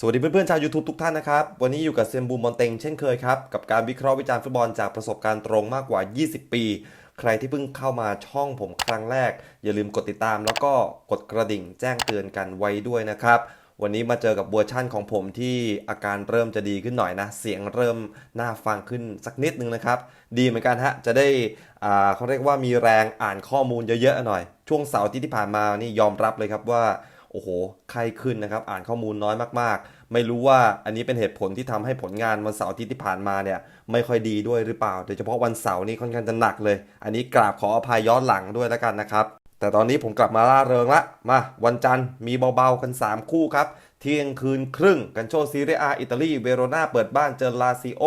สวัสดีเพื่อนๆชาว YouTube ทุกท่านนะครับ วันนี้อยู่กับเซยนบูมบอลเต็งเช่นเคยครับ กับการวิเคราะห์วิจารณ์ฟุตบอลจากประสบการณ์ตรงมากกว่า 20 ปี ใครที่เพิ่งเข้ามาช่องผมครั้งแรก อย่าลืมกดติดตาม แล้วก็กดกระดิ่งแจ้งเตือนกันไว้ด้วยนะครับ วันนี้มาเจอกับเวอร์ชั่นของผมที่อาการเริ่มจะดีขึ้นหน่อยนะ เสียงเริ่มน่าฟังขึ้นสักนิดนึงนะครับ ดีเหมือนกันฮะจะได้เขาเรียกว่ามีแรงอ่านข้อมูลเยอะๆหน่อย ช่วงเสาร์ที่ผ่านมานี่ยอมรับเลยครับว่า โอ้โหไข้ขึ้นนะครับ อ่านข้อมูลน้อยมากๆ ไม่รู้ว่าอันนี้เป็นเหตุผลที่ทำให้ผลงานวันเสาร์ที่ที่ผ่านมาเนี่ยไม่ค่อยดีด้วยหรือเปล่า โดยเฉพาะวันเสาร์นี่ค่อนข้างจะหนักเลย อันนี้กราบขออภัยย้อนหลังด้วยแล้วกันนะครับ แต่ตอนนี้ผมกลับมาล่าเริงละมาวันจันทร์มีเบาๆกัน 3 คู่ครับ เที่ยงคืนครึ่งกันโชซีเรียอาอิตาลีเวโรนาเปิดบ้านเจอลาซิโอ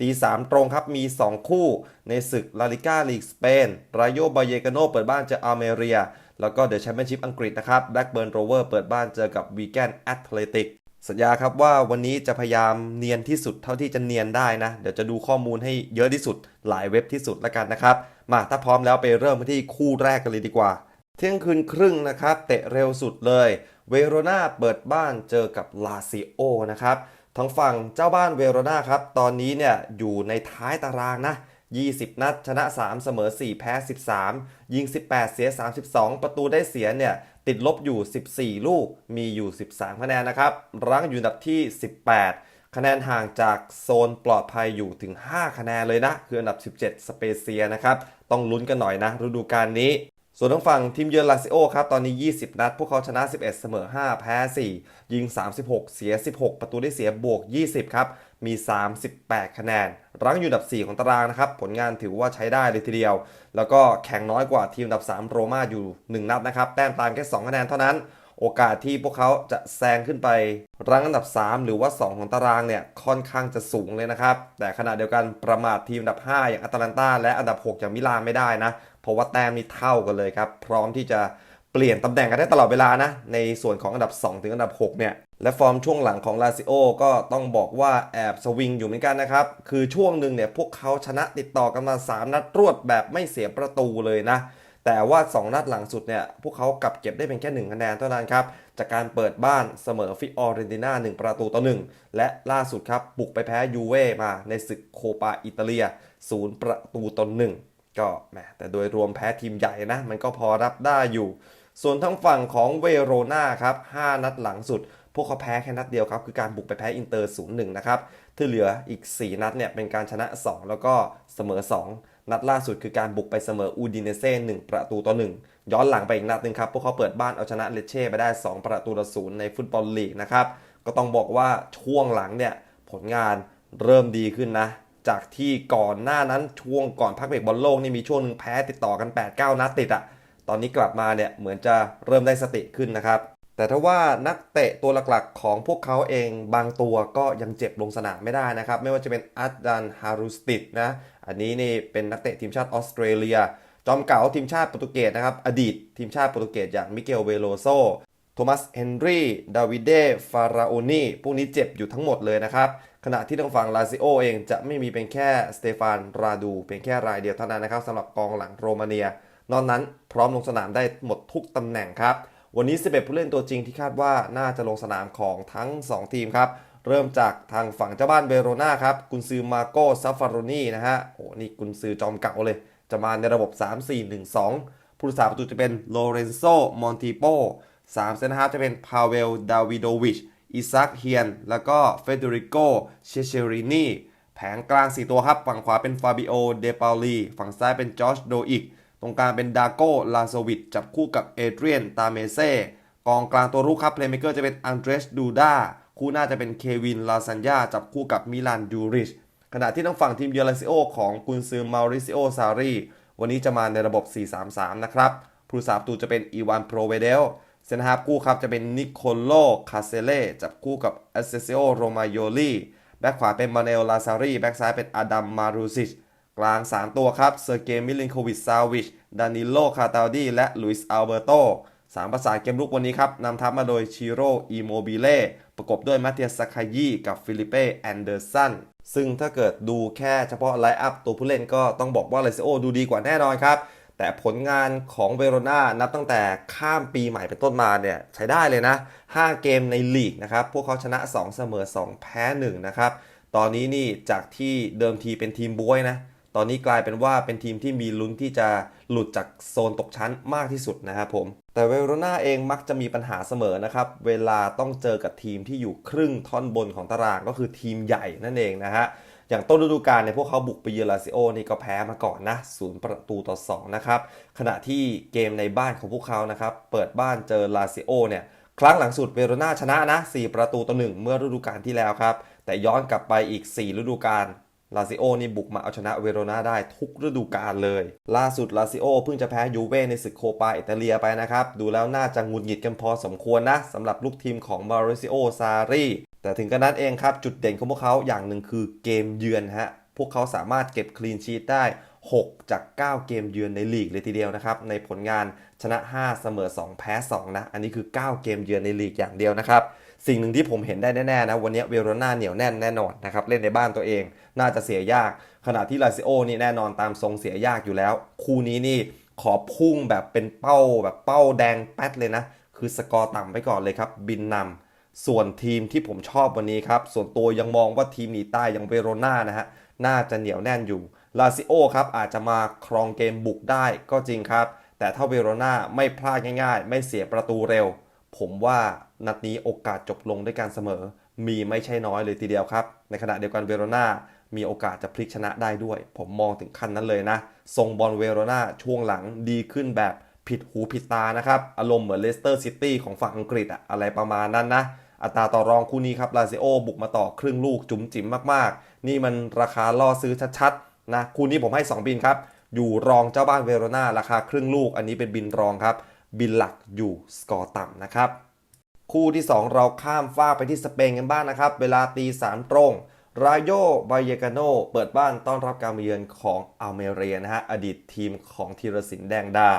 ตีสามตรงครับ มี 2 คู่ในศึกลาลิก้าลีกสเปน รายโยบาเยกาโนเปิดบ้านเจออัลเมเรีย แล้วก็เดอะแชมเปี้ยนชิพอังกฤษนะครับแบล็กเบิร์นโรเวอร์เปิดบ้านเจอกับวีแกนแอตเลติกสัญญาครับว่าวันนี้จะพยายามเนียนที่สุดเท่าที่จะเนียนได้นะ เดี๋ยวจะดูข้อมูลให้เยอะที่สุดหลายเว็บที่สุดแล้วกันนะครับ มาถ้าพร้อมแล้วไปเริ่มที่คู่แรกกันเลยดีกว่า เที่ยงคืนครึ่งนะครับเตะเร็วสุดเลย เวโรนาเปิดบ้านเจอกับลาซิโอนะครับทางฝั่งเจ้าบ้านเวโรนาครับตอนนี้เนี่ยอยู่ในท้ายตารางนะ 20 นัด ชนะ 3 เสมอ 4 แพ้ 13 ยิง 18 เสีย 32 ประตูได้เสียเนี่ย ติดลบอยู่ 14 ลูกมีอยู่ 13 คะแนนนะครับ รั้งอยู่อันดับที่ 18 คะแนนห่างจากโซนปลอดภัยอยู่ถึง 5 คะแนนเลยนะ คืออันดับ 17 สเปเซียนะครับ ต้องลุ้นกันหน่อยนะ ฤดูกาลนี้ส่วนทางฝั่งทีมเยือนลาซิโอครับ ตอนนี้ 20 นัด พวกเขาชนะ 11 เสมอ 5 แพ้ 4 ยิง 36 เสีย 16 ประตูได้เสียบวก 20 ครับ มี 38 คะแนน รั้งอยู่อันดับ 4 ของตารางนะครับ ผลงานถือว่าใช้ได้เลยทีเดียว แล้วก็แข่งน้อยกว่าทีมอันดับ 3 โรม่าอยู่ 1 นัดนะครับ แต้มตามแค่ 2 คะแนนเท่านั้น โอกาสที่พวกเขาจะแซงขึ้นไป รั้งอันดับ 3 หรือว่า 2 ของตารางเนี่ย ค่อนข้างจะสูงเลยนะครับ แต่ขณะเดียวกันประมาททีมอันดับ 5 อย่างอัตแลนตาและอันดับ 6 อย่างมิลานไม่ได้นะ เพราะว่าแต้มนี่เท่ากันเลยครับ พร้อมที่จะ เปลี่ยนตำแหน่งกันได้ตลอดเวลานะ ในส่วนของอันดับ 2 ถึงอันดับ 6 เนี่ย และฟอร์มช่วงหลังของลาซิโอก็ต้องบอกว่าแอบสวิงอยู่เหมือนกันนะครับ คือช่วงหนึ่งเนี่ยพวกเขาชนะติดต่อกันมา 3 นัดรวดแบบไม่เสียประตูเลยนะ แต่ว่า 2 นัดหลังสุดเนี่ยพวกเขากลับเก็บได้เป็นแค่ 1 คะแนนเท่านั้นครับ จากการเปิดบ้านเสมอฟิออเรนติน่า1ประตูต่อ1และล่าสุดครับบุกไปแพ้ยูเว่มาในศึกโคปาอิตาเลีย 0 ประตูต่อ1ก็แหมแต่โดยรวมแพ้ทีมใหญ่นะมันก็พอรับได้อยู่ ส่วนทั้งฝั่งของเวโรนาครับ5นัดหลังสุด พวกเขาแพ้แค่นัดเดียวครับ คือการบุกไปแพ้อินเตอร์ 0-1 นะครับ ที่เหลืออีก 4 นัดเนี่ยเป็นการชนะ 2 แล้วก็เสมอ 2 นัดล่าสุดคือการบุกไปเสมออูดินเนเซ่1ประตูต่อ 1 ย้อนหลังไปอีกนัดหนึ่งครับ พวกเขาเปิดบ้านเอาชนะเลเช่ไปได้ 2 ประตูต่อศูนย์ในฟุตบอลลีกนะครับ ก็ต้องบอกว่าช่วงหลังเนี่ยผลงานเริ่มดีขึ้นนะจากที่ก่อนหน้านั้นช่วงก่อนพักเบรกบอลโลกนี่มีช่วงหนึงแพ้ติดต่อกัน 8-9 นัดติดอะ ตอนนี้กลับมาเนี่ยเหมือนจะเริ่มได้สติขึ้นนะครับ แต่ถ้าว่านักเตะตัวหลักๆของพวกเขาเองบางตัวก็ยังเจ็บลงสนามไม่ได้นะครับ ไม่ว่าจะเป็นอัดดันฮารุสติดนะอันนี้นี่เป็นนักเตะทีมชาติออสเตรเลีย จอมเก่าทีมชาติโปรตุเกสนะครับอดีตทีมชาติโปรตุเกสอย่างมิเกลเวโลโซโทมัสเฮนรีดาวิเดฟาราโอนีพวกนี้เจ็บอยู่ทั้งหมดเลยนะครับขณะที่ทางฝั่งลาซิโอเองจะไม่มีเป็นแค่สเตฟานราดูเพียงแค่รายเดียวเท่านั้นนะครับสำหรับกองหลังโรมาเนีย นอกนั้นพร้อมลงสนามได้หมดทุกตำแหน่งครับ วันนี้ 11 ผู้เล่นตัวจริงที่คาดว่าน่าจะลงสนามของทั้ง 2 ทีมครับ เริ่มจากทางฝั่งเจ้าบ้านเวโรนาครับ กุนซือมาโกซัฟฟาโรนีนะฮะ โอ้นี่กุนซือจอมเก่าเลย จะมาในระบบ 3-4-1-2 ผู้รักษาประตูจะเป็นโลเรนโซ มอนติโป3เซนฮาร์จะเป็นพาเวล ดาวิโดวิช อิซักเฮียน แล้วก็เฟเดริโก เชเชรินีแผงกลาง 4 ตัวครับ ฝั่งขวาเป็นฟาบิโอ เดปาลี ฝั่งซ้ายเป็นจอชโดอิก ตรงกลางเป็นดาโกลาโซวิชจับคู่กับเอเดรียนตาเมเซ่กองกลางตัวรุกครับเพลย์เมเกอร์จะเป็นอังเดรสดูดาคู่หน้าจะเป็นเควินลาซันยาจับคู่กับมิลานดูริชขณะที่ทางฝั่งทีมเยอร์ลาซิโอของกุนซือมาริซิโอซารีวันนี้จะมาในระบบ 4-3-3 นะครับผู้สาประตูจะเป็นอีวานโปรเวเดลเซนฮาร์คู่ครับจะเป็นนิโคโลคาเซเล่จับคู่กับเอเซซิโอโรมาโยลีแบ็คขวาเป็นมาเนลลาซารีแบ็คซ้ายเป็นอาดัมมารูซิช กลาง 3 ตัวครับเซอร์เกมิลินโควิชซาวิชดานิโลคาตาดีและลุยส์อัลเบโตสามประสานเกมลุกวันนี้ครับนำทัพมาโดยชิโร่อีโมบิเล่ประกบด้วยมาเตียสคายีกับฟิลิเป้แอนเดอร์สันซึ่งถ้าเกิดดูแค่เฉพาะไลน์อัพตัวผู้เล่นก็ต้องบอกว่าเลซิโอดูดีกว่าแน่นอนครับ แต่ผลงานของเวโรนานับตั้งแต่ข้ามปีใหม่เป็นต้นมาเนี่ยใช้ได้เลยนะ 5 เกมในลีกนะครับ พวกเขาชนะ 2 เสมอ 2 แพ้ 1 นะครับ ตอนนี้นี่จากที่เดิมทีเป็นทีมบวยนะ ตอนนี้กลายเป็นว่าเป็นทีมที่มีลุ้นที่จะหลุดจากโซนตกชั้นมากที่สุดนะครับผม แต่เวโรนาเองมักจะมีปัญหาเสมอนะครับ เวลาต้องเจอกับทีมที่อยู่ครึ่งท่อนบนของตารางก็คือทีมใหญ่นั่นเองนะฮะ อย่างต้นฤดูกาลเนี่ยพวกเขาบุกไปเยือนลาซิโอนี่ก็แพ้มาก่อนนะศูนย์ประตูต่อ 2 นะครับ ขณะที่เกมในบ้านของพวกเขานะครับ เปิดบ้านเจอลาซิโอเนี่ยครั้งหลังสุดเวโรนาชนะนะ 4 ประตูต่อ 1 เมื่อฤดูกาลที่แล้วครับ แต่ย้อนกลับไปอีก 4 ฤดูกาล ลาซิโอนี่บุกมาเอาชนะเวโรนาได้ทุกฤดูกาลเลย ล่าสุดลาซิโอเพิ่งจะแพ้ยูเว่ในศึกโคปาอิตาเลียไปนะครับ ดูแล้วน่าจะงุดหงิดกันพอสมควรนะสำหรับลูกทีมของมาริซิโอซารีแต่ถึงกระนั้นเองครับ จุดเด่นของพวกเขาอย่างหนึ่งคือเกมเยือนฮะ พวกเขาสามารถเก็บคลีนชีตได้ 6 จาก 9 เกมเยือนในลีกเลยทีเดียวนะครับ ในผลงานชนะ 5 เสมอ 2 แพ้ 2 นะ อันนี้คือ 9 เกมเยือนในลีกอย่างเดียวนะครับ สิ่งหนึ่งที่ผมเห็นได้แน่ๆนะวันนี้เวโรนาเหนียวแน่นแน่นอนนะครับเล่นในบ้านตัวเอง น่าจะเสียยาก ขณะที่ลาซิโอนี่แน่นอนตามทรงเสียยากอยู่แล้ว คู่นี้นี่ขอพุ่งแบบเป็นเป้าแบบเป้าแดงแป๊ดเลยนะ คือสกอร์ต่ำไปก่อนเลยครับ บินนำส่วนทีมที่ผมชอบวันนี้ครับ ส่วนตัวยังมองว่าทีมหนีใต้อย่างเวโรนานะฮะน่าจะเหนียวแน่นอยู่ลาซิโอครับอาจจะมาครองเกมบุกได้ก็จริงครับ แต่ถ้าเวโรนาไม่พลาดง่าย ๆ ไม่เสียประตูเร็ว ผมว่านัดนี้โอกาสจบลงด้วยการเสมอ มีไม่ใช่น้อยเลยทีเดียวครับ ในขณะเดียวกันเวโรนามีโอกาสจะพลิกชนะได้ด้วย ผมมองถึงขั้นนั้นเลยนะทรงบอลเวโรนาช่วงหลังดีขึ้นแบบผิดหูผิดตานะครับ อารมณ์เหมือนเลสเตอร์ซิตี้ของฝั่งอังกฤษอะอะไรประมาณนั้นนะ อัตราต่อรองคู่นี้ครับลาซิโอบุกมาต่อครึ่งลูกจุ๋มจิ๋มมากๆ นี่มันราคาล่อซื้อชัดๆนะคู่นี้ผมให้ 2 บินครับ อยู่รองเจ้าบ้านเวโรนาราคาครึ่งลูก อันนี้เป็นบินรองครับ บินหลักอยู่สกอร์ต่ำนะครับ คู่ที่ 2 เราข้ามฟ้าไปที่สเปนกันบ้างนะครับ เวลาตีสามตรงรายโยบายเยกาโนเปิดบ้านต้อนรับการมาเยือนของอัลเมเรียนะฮะอดีตทีมของธีรศิลป์แดงดา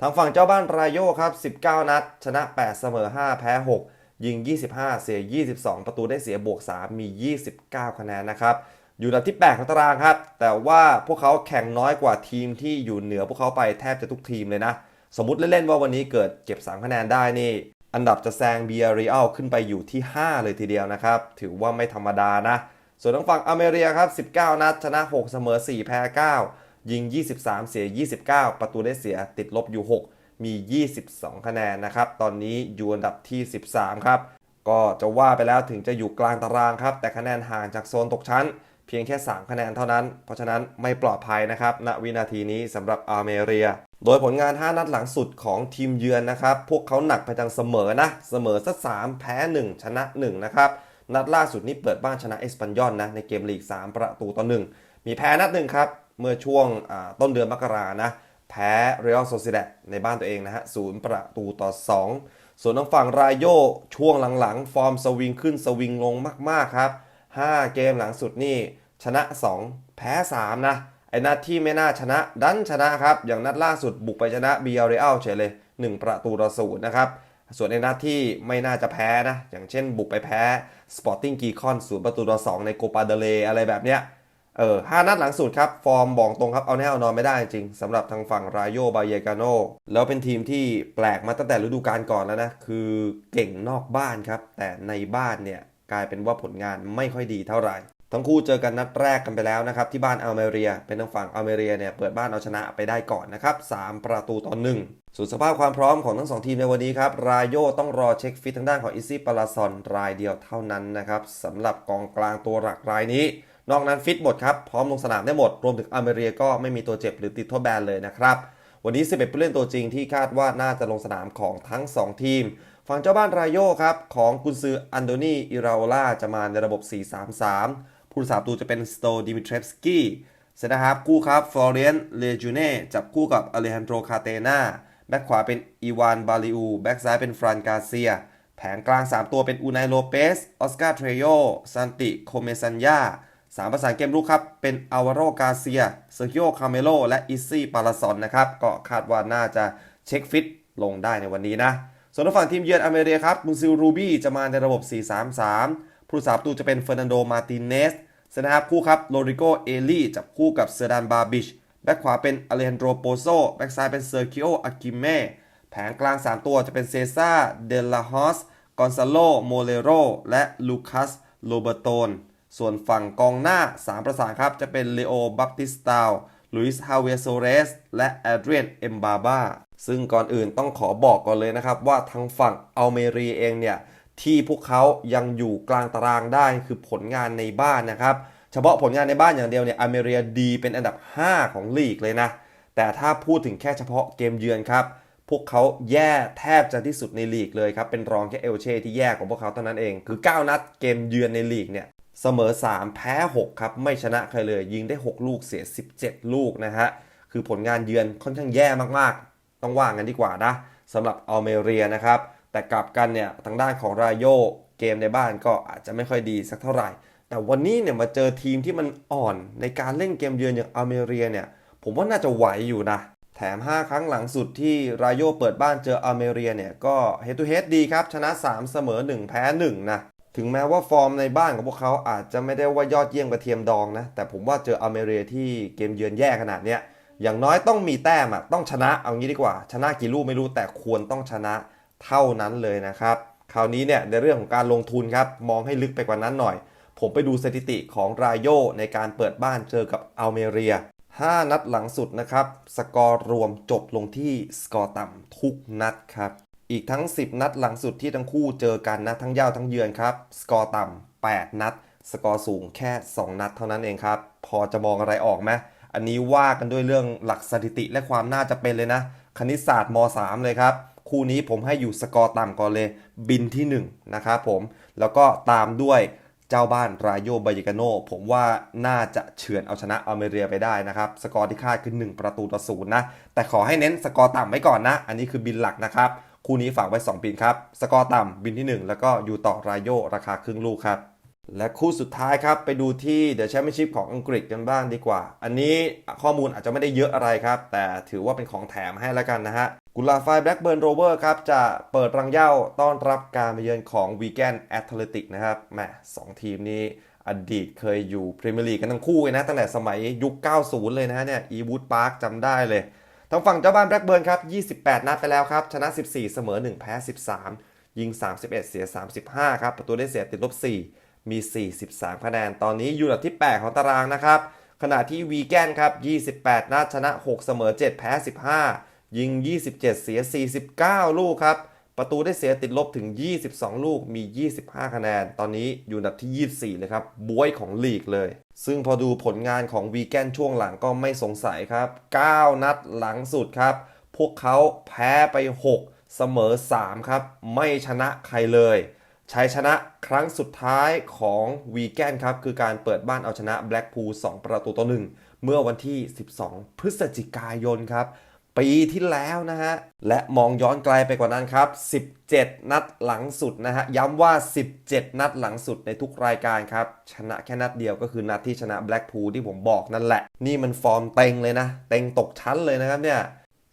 ทางฝั่งเจ้าบ้านรายโยครับ 19 นัด ชนะ 8 เสมอ 5 แพ้ 6 ยิง 25 เสีย 22 ประตูได้เสียบวก 3 มี 29 คะแนนนะครับ อยู่อันดับที่ 8 ของตารางครับ แต่ว่าพวกเขาแข่งน้อยกว่าทีมที่อยู่เหนือพวกเขาไปแทบจะทุกทีมเลยนะ สมมติเล่นๆว่าวันนี้เกิดเก็บ 3 คะแนนได้นี่ อันดับจะแซงเบียริอัลขึ้นไปอยู่ที่ 5 เลยทีเดียวนะครับ ถือว่าไม่ธรรมดานะ ส่วนทางฝั่งอเมริกาครับ 19 นัด ชนะ 6 เสมอ 4 แพ้ 9 ยิง 23 เสีย 29 ประตูได้เสียติดลบอยู่ 6 มี 22 คะแนนนะครับ ตอนนี้อยู่อันดับที่ 13 ครับ ก็จะว่าไปแล้วถึงจะอยู่กลางตารางครับ แต่คะแนนห่างจากโซนตกชั้นเพียงแค่ 3 คะแนนเท่านั้น เพราะฉะนั้นไม่ปลอดภัยนะครับ ณ วินาทีนี้สำหรับอาร์เมเรีย โดยผลงาน 5 นัดหลังสุดของทีมเยือนนะครับ พวกเขาหนักไปทางเสมอนะ เสมอสัก3แพ้ 1 ชนะ 1 นะครับ นัดล่าสุดนี้เปิดบ้านชนะเอสปันยอนนะ ในเกมลีก 3 ประตูต่อ 1 มีแพ้นัดหนึ่งครับ เมื่อช่วงต้นเดือนมกรานะ แพ้เรอัลโซซิเดในบ้านตัวเองนะฮะศูนย์ประตูต่อ 2 ส่วนทางฝั่งรายโยช่วงหลังๆ ฟอร์มสวิงขึ้นสวิงลงมากๆครับ 5 เกมหลังสุดนี่ชนะ 2 แพ้ 3 นะ ไอ้นัดที่ไม่น่าชนะดันชนะครับ อย่างนัดล่าสุดบุกไปชนะเบียร์เรอัลเฉยเลย 1 ประตูต่อศูนย์นะครับ ส่วนในนัดที่ไม่น่าจะแพ้นะ อย่างเช่นบุกไปแพ้สปอร์ติ้งกีคอนศูนย์ประตูต่อสองในโกปาเดเลอะไรแบบเนี้ย เออห้านัดหลังสุดครับ ฟอร์มบอกตรงครับเอาแน่เอานอนไม่ได้จริงสำหรับทางฝั่งรายโยบายเยกาโนแล้วเป็นทีมที่แปลกมาตั้งแต่ฤดูกาลก่อนแล้วนะ คือเก่งนอกบ้านครับ แต่ในบ้านเนี่ยกลายเป็นว่าผลงานไม่ค่อยดีเท่าไหร่ ทั้งคู่เจอกันนัดแรกกันไปแล้วนะครับ ที่บ้านอัลเมเรีย เป็นทางฝั่งอัลเมเรียเนี่ยเปิดบ้านเอาชนะไปได้ก่อนนะครับ 3 ประตูต่อหนึ่งส่วนสภาพความพร้อมของทั้งสองทีมในวันนี้ครับ รายโยต้องรอเช็คฟิตทางด้านของอิซี่ปาลาซอนรายเดียวเท่านั้นนะครับสำหรับกองกลางตัวหลักรายนี้ นอกนั้นฟิตหมดครับพร้อมลงสนามได้หมดรวมถึงอัลเมเรียก็ไม่มีตัวเจ็บหรือติดโทษแบนเลยนะครับวันนี้ 11 ผู้เล่นตัวจริงที่คาดว่าน่าจะลงสนามของทั้ง 2 ทีม ฝั่งเจ้าบ้านรายโยครับของกุนซืออันโดนีอิราโอลาจะมาในระบบ 4-3-3 ผู้รักษาประตูจะเป็นสโตดิมิเทรฟสกี้เซนนะครับคู่ครับฟลอเรียนเลจูเน่จับคู่กับอเลฮันโดคาเตนาแบ็คขวาเป็นอีวานบาลิอูแบ็คซ้ายเป็นฟรานกาเซีย แผงกลาง 3 ตัวเป็นอูนายโลเปสออสการ์เทรโยซันติโคเมซันยาสามประสานเกมลุกครับ เป็นอาวาโรกาเซียเซอร์กิโอคาเมโลและอิซี่ปาลาซอนนะครับ ก็คาดว่าน่าจะเช็คฟิตลงได้ในวันนี้นะ ส่วนฝั่งทีมเยือนอเมริกาครับมุนซิลรูบี้จะมาในระบบ 4-3-3 ผู้รักษาประตูจะเป็นเฟอร์นันโด มาติเนสนะครับคู่ครับโรริโก เอลี่จับคู่กับเซอร์ดาน บาบิช แบ็กขวาเป็นอเลฮันโดโปโซ แบ็กซ้ายเป็นเซอร์คิโอ อากิเม่ แผงกลาง 3 ตัวจะเป็นเซซ่า เดลาฮอส กอนซาโล โมเลโร และลูคัส โรเบโตน ส่วนฝั่งกองหน้า 3 ประสานครับจะเป็นเลโอ บัปติสตาลลุยส์ฮาเวโซเรส และแอดเรียน เอมบาบาซึ่งก่อนอื่นต้องขอบอกก่อนเลยนะครับว่าทางฝั่งอัลเมรีเองเนี่ย ที่พวกเขายังอยู่กลางตารางได้คือผลงานในบ้านนะครับ เฉพาะผลงานในบ้านอย่างเดียวเนี่ยอเมรีดีเป็นอันดับ 5 ของลีกเลยนะ แต่ถ้าพูดถึงแค่เฉพาะเกมเยือนครับ พวกเขาแย่แทบจะที่สุดในลีกเลยครับ เป็นรองแค่เอลเช่ที่แย่กว่าพวกเขาเท่านั้นเอง คือ 9 นัดเกมเยือนในลีกเนี่ยเสมอ 3 แพ้ 6 ครับ ไม่ชนะใครเลย ยิงได้ 6 ลูกเสีย 17 ลูกนะฮะ คือผลงานเยือนค่อนข้างแย่มากๆ ต้องว่ากันดีกว่านะสำหรับอัลเมเรียนะครับ แต่กลับกันเนี่ยทางด้านของรายโยเกมในบ้านก็อาจจะไม่ค่อยดีสักเท่าไหร่ แต่วันนี้เนี่ยมาเจอทีมที่มันอ่อนในการเล่นเกมเยือนอย่างอเมเรียเนี่ยผมว่าน่าจะไหวอยู่นะ แถม 5 ครั้งหลังสุดที่รายโยเปิดบ้านเจออเมเรียเนี่ยก็เฮด to เฮดดีครับ ชนะ 3 เสมอ 1 แพ้ 1 นะ ถึงแม้ว่าฟอร์มในบ้านของพวกเขาอาจจะไม่ได้ว่ายอดเยี่ยมกระเทียมดองนะ แต่ผมว่าเจออเมเรียที่เกมเยือนแย่ขนาดเนี้ยอย่างน้อยต้องมีแต้มอะต้องชนะเอางี้ดีกว่า ชนะกี่ลูกไม่รู้แต่ควรต้องชนะ เท่านั้นเลยนะครับ คราวนี้เนี่ยในเรื่องของการลงทุนครับมองให้ลึกไปกว่านั้นหน่อย ผมไปดูสถิติของรายโยในการเปิดบ้านเจอกับอัลเมเรีย 5 นัดหลังสุดนะครับ สกอร์รวมจบลงที่สกอร์ต่ำทุกนัดครับ อีกทั้ง 10 นัดหลังสุดที่ทั้งคู่เจอกันนะทั้งเย้าทั้งเยือนครับ สกอร์ต่ำ8 นัด สกอร์สูงแค่ 2 นัดเท่านั้นเองครับ พอจะมองอะไรออกไหมอันนี้ว่ากันด้วยเรื่องหลักสถิติและความน่าจะเป็นเลยนะ คณิตศาสตร์ม .3 เลยครับ คู่นี้ผมให้อยู่สกอร์ต่ำก่อนเลยบินที่1นะครับผมแล้วก็ตามด้วยเจ้าบ้านรายโยบายกาโนผมว่าน่าจะเฉือนเอาชนะอเมเรียไปได้นะครับ สกอร์ที่คาดคือ 1 ประตูต่อศูนย์นะ แต่ขอให้เน้นสกอร์ต่ำไว้ก่อนนะ อันนี้คือบินหลักนะครับ คู่นี้ฝากไว้ 2 บินครับ สกอร์ต่ำบินที่ 1 แล้วก็อยู่ต่อรายโยราคาครึ่งลูกครับ และคู่สุดท้ายครับ ไปดูที่เดอะแชมเปี้ยนชิพของอังกฤษกันบ้างดีกว่า อันนี้ข้อมูลอาจจะไม่ได้เยอะอะไรครับ แต่ถือว่าเป็นของแถมให้แล้วกันนะฮะ กุลาไฟแบล็กเบิร์นโรเวอร์ครับ จะเปิดรังเย้าต้อนรับการมาเยือนของวีแกนแอตเลติกนะครับแหมสองทีมนี้อดีตเคยอยู่พรีเมียร์ลีกกันทั้งคู่เลยนะ ตั้งแต่สมัยยุค 90 เลยนะฮะเนี่ยอีวูดพาร์คจำได้เลย ทางฝั่งเจ้าบ้านแบล็กเบิร์นครับ 28 นัดไปแล้วครับ ชนะ 14 เสมอ 1 แพ้ 13 ยิง 31 เสีย 35 ครับ ประตูได้เสียติดลบ 4 มี 43 คะแนน ตอนนี้อยู่อันดับที่ 8 ของตารางนะครับ ขณะที่วีแกนครับ 28 นัดชนะ 6 เสมอ 7 แพ้ 15 ยิง 27 เสีย 49 ลูกครับ ประตูได้เสียติดลบถึง 22 ลูกมี 25 คะแนน ตอนนี้อยู่อันดับที่ 24 เลยครับบวยของลีกเลย ซึ่งพอดูผลงานของวีแกนช่วงหลังก็ไม่สงสัยครับ 9 นัดหลังสุดครับ พวกเขาแพ้ไป 6 เสมอ 3 ครับ ไม่ชนะใครเลยชัยชนะครั้งสุดท้ายของวีแกนครับ คือการเปิดบ้านเอาชนะแบล็กพูล2ประตูต่อหนึ่งเมื่อวันที่ 12 พฤศจิกายนครับ ปีที่แล้วนะฮะ และมองย้อนไกลไปกว่านั้นครับ 17 นัดหลังสุดนะฮะ ย้ำว่า 17 นัดหลังสุดในทุกรายการครับ ชนะแค่นัดเดียวก็คือนัดที่ชนะแบล็กพูลที่ผมบอกนั่นแหละ นี่มันฟอร์มเต็งเลยนะ เต็งตกชั้นเลยนะครับเนี่ย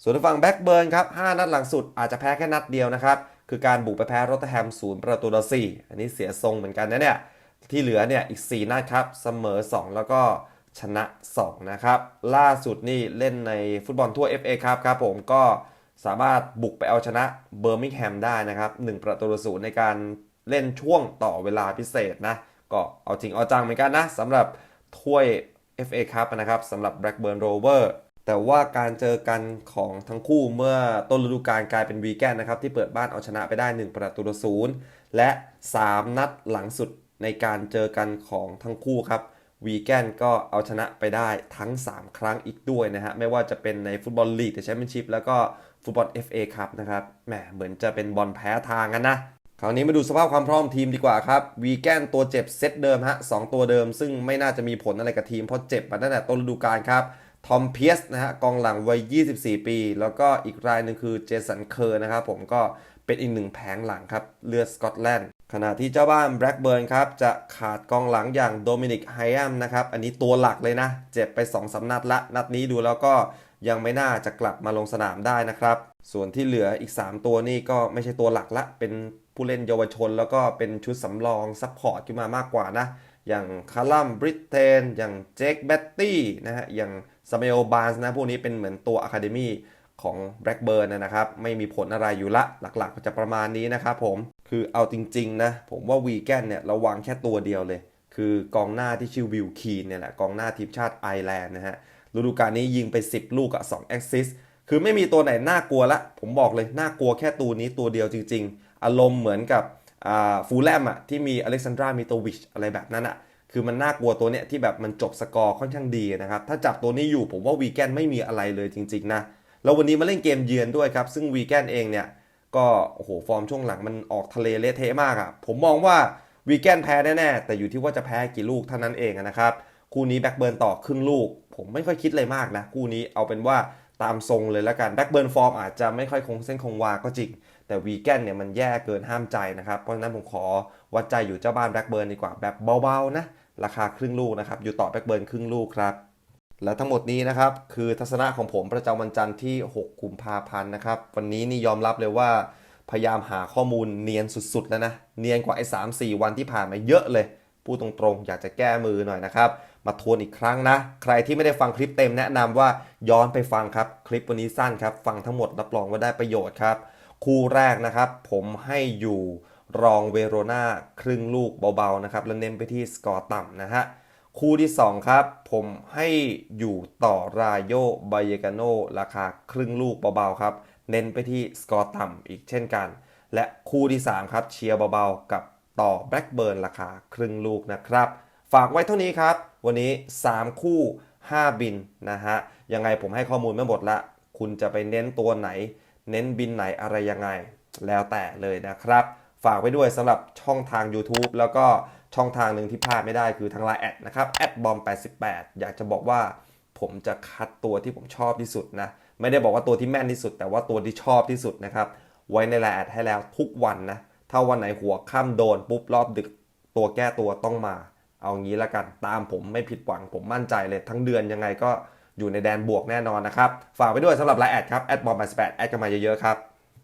ส่วนฝั่งแบ็กเบิร์นครับ 5 นัดหลังสุดอาจจะแพ้แค่นัดเดียวนะครับ คือการบุกไปแพ้โรตเตอร์แฮมศูนย์ประตูต่อ4อันนี้เสียทรงเหมือนกันนะเนี่ย ที่เหลือเนี่ยอีก 4 นัดครับ เสมอ 2 แล้วก็ ชนะ 2 นะครับ ล่าสุดนี่เล่นในฟุตบอลทั่ว FA ครับครับผมก็สามารถบุกไปเอาชนะเบอร์มิงแฮมได้นะครับ1ประตูต่อศูนย์ในการเล่นช่วงต่อเวลาพิเศษนะ ก็เอาจริงเอาจังเหมือนกันนะสำหรับถ้วย FA ครับนะครับสำหรับ Blackburn Rover แต่ว่าการเจอกันของทั้งคู่เมื่อต้นฤดูกาลกลายเป็นวีแกนนะครับ ที่เปิดบ้านเอาชนะไปได้ 1 ประตูต่อศูนย์และ 3 นัดหลังสุดในการเจอกันของทั้งคู่ครับ วีแกนก็เอาชนะไปได้ทั้ง 3 ครั้งอีกด้วยนะฮะ ไม่ว่าจะเป็นในฟุตบอลลีกแต่แชมเปี้ยนชิพแล้วก็ฟุตบอล FA ครับนะครับแหมเหมือนจะเป็นบอลแพ้ทางกันนะ คราวนี้มาดูสภาพความพร้อมทีมดีกว่าครับวีแกนตัวเจ็บเซตเดิมฮะสองตัวเดิม ซึ่งไม่น่าจะมีผลอะไรกับทีมเพราะเจ็บมาตั้งแต่ต้นฤดูกาลครับทอมเพียสนะฮะกองหลังวัย 24 ปี แล้วก็อีกรายหนึ่งคือเจสันเคอร์นะครับผมก็เป็นอีกหนึ่งแผงหลังครับเลือดสกอตแลนด์ ขณะที่เจ้าบ้านแบล็กเบิร์นครับ จะขาดกองหลังอย่างโดมินิกไฮแอมนะครับ อันนี้ตัวหลักเลยนะ เจ็บไป2อสนัดละ นัดนี้ดูแล้วก็ยังไม่น่าจะกลับมาลงสนามได้นะครับ ส่วนที่เหลืออีก 3 ตัวนี่ก็ไม่ใช่ตัวหลักละ เป็นผู้เล่นเยาวชน แล้วก็เป็นชุดสำรองซัพพอร์ตขึ้นมามากกว่านะ อย่างคาลัมบริเทนอย่างเจคแบตตี้นะฮะอย่างสเมลบาร์นนะพวกนี้เป็นเหมือนตัวอะคาเดมีของ Blackburn นนะครับไม่มีผลอะไรอยู่ละหลักๆ จะประมาณนี้นะครับผม คือเอาจริงๆนะผมว่าวีแกนเนี่ยระวังแค่ตัวเดียวเลย คือกองหน้าที่ชื่อวิลคีนเนี่ยแหละกองหน้าทีมชาติไอร์แลนด์นะฮะฤดูกาลนี้ยิงไป 10 ลูกกับ2แอสซิสต์คือไม่มีตัวไหนน่ากลัวละ ผมบอกเลยน่ากลัวแค่ตัวนี้ตัวเดียวจริง ๆ อารมณ์เหมือนกับฟูลแลมอะที่มีอเล็กซานดรามิโตวิชอะไรแบบนั้นอะคือมันน่ากลัวตัวเนี้ยที่แบบมันจบสกอร์ค่อนข้างดีนะครับถ้าจับตัวนี้อยู่ผมว่าวีแกนไม่มีอะไรเลยจริงๆนะแล้ววันนี้มาเล่นเกมเยือนด้วยครับซึ่งวีแกนเองเนี่ย ก็โอ้โหฟอร์มช่วงหลังมันออกทะเลเละเทะมากอะ่ะ ผมมองว่าวีแกนแพ้แน่ๆ แต่อยู่ที่ว่าจะแพ้กี่ลูกเท่านั้นเองนะครับ คู่นี้แบ็กเบิร์นต่อครึ่งลูก ผมไม่ค่อยคิดเลยมากนะ คู่นี้เอาเป็นว่าตามทรงเลยแล้วกันแบ็กเบิร์นฟอร์มอาจจะไม่ค่อยคงเส้นคงวาก็จริง แต่วีแกนเนี่ยมันแย่เกินห้ามใจนะครับ เพราะฉะนั้นผมขอวัดใจอยู่เจ้าบ้านแบ็กเบิร์นดีกว่าแบบเบาๆนะราคาครึ่งลูกนะครับอยู่ต่อแบ็กเบิร์นครึ่งลูกครับ และทั้งหมดนี้นะครับคือทัศนะของผมประจำวันจันทร์ที่ 6 กุมภาพันธ์นะครับ วันนี้นี่ยอมรับเลยว่า พยายามหาข้อมูลเนียนสุดๆแล้วนะ เนียนกว่าไอ้สามสี่วันที่ผ่านมาเยอะเลย พูดตรงๆ อยากจะแก้มือหน่อยนะครับ มาทวนอีกครั้งนะ ใครที่ไม่ได้ฟังคลิปเต็มแนะนำว่าย้อนไปฟังครับ คลิปวันนี้สั้นครับ ฟังทั้งหมดรับรองว่าได้ประโยชน์ครับ คู่แรกนะครับ ผมให้อยู่รองเวโรนาครึ่งลูกเบาๆนะครับ แล้วเน้นไปที่สกอร์ต่ำนะฮะ คู่ที่ 2 ครับ ผมให้อยู่ต่อรายโยบายกาโนราคาครึ่งลูกเบาๆครับ เน้นไปที่สกอร์ต่ำอีกเช่นกัน และคู่ที่ 3 ครับ เชียร์เบาๆ กับต่อแบล็กเบิร์นราคาครึ่งลูกนะครับ ฝากไว้เท่านี้ครับ วันนี้ 3 คู่ 5 บินนะฮะ ยังไงผมให้ข้อมูลไม่หมดละ คุณจะไปเน้นตัวไหน เน้นบินไหนอะไรยังไง แล้วแต่เลยนะครับ ฝากไว้ด้วยสำหรับช่องทาง YouTube แล้วก็ ช่องทางหนึ่งที่พลาดไม่ได้คือทางไลน์แอดนะครับแอดบอม88อยากจะบอกว่าผมจะคัดตัวที่ผมชอบที่สุดนะ ไม่ได้บอกว่าตัวที่แม่นที่สุด แต่ว่าตัวที่ชอบที่สุดนะครับ ไว้ในไลน์แอดให้แล้วทุกวันนะ ถ้าวันไหนหัวค่ำโดนปุ๊บรอบดึกตัวแก้ตัวต้องมา เอางี้ละกันตามผมไม่ผิดหวังผมมั่นใจเลยทั้งเดือนยังไงก็อยู่ในแดนบวกแน่นอนนะครับ ฝากไว้ด้วยสำหรับไลน์แอดครับแอดบอม88แอดกันมาเยอะๆครับ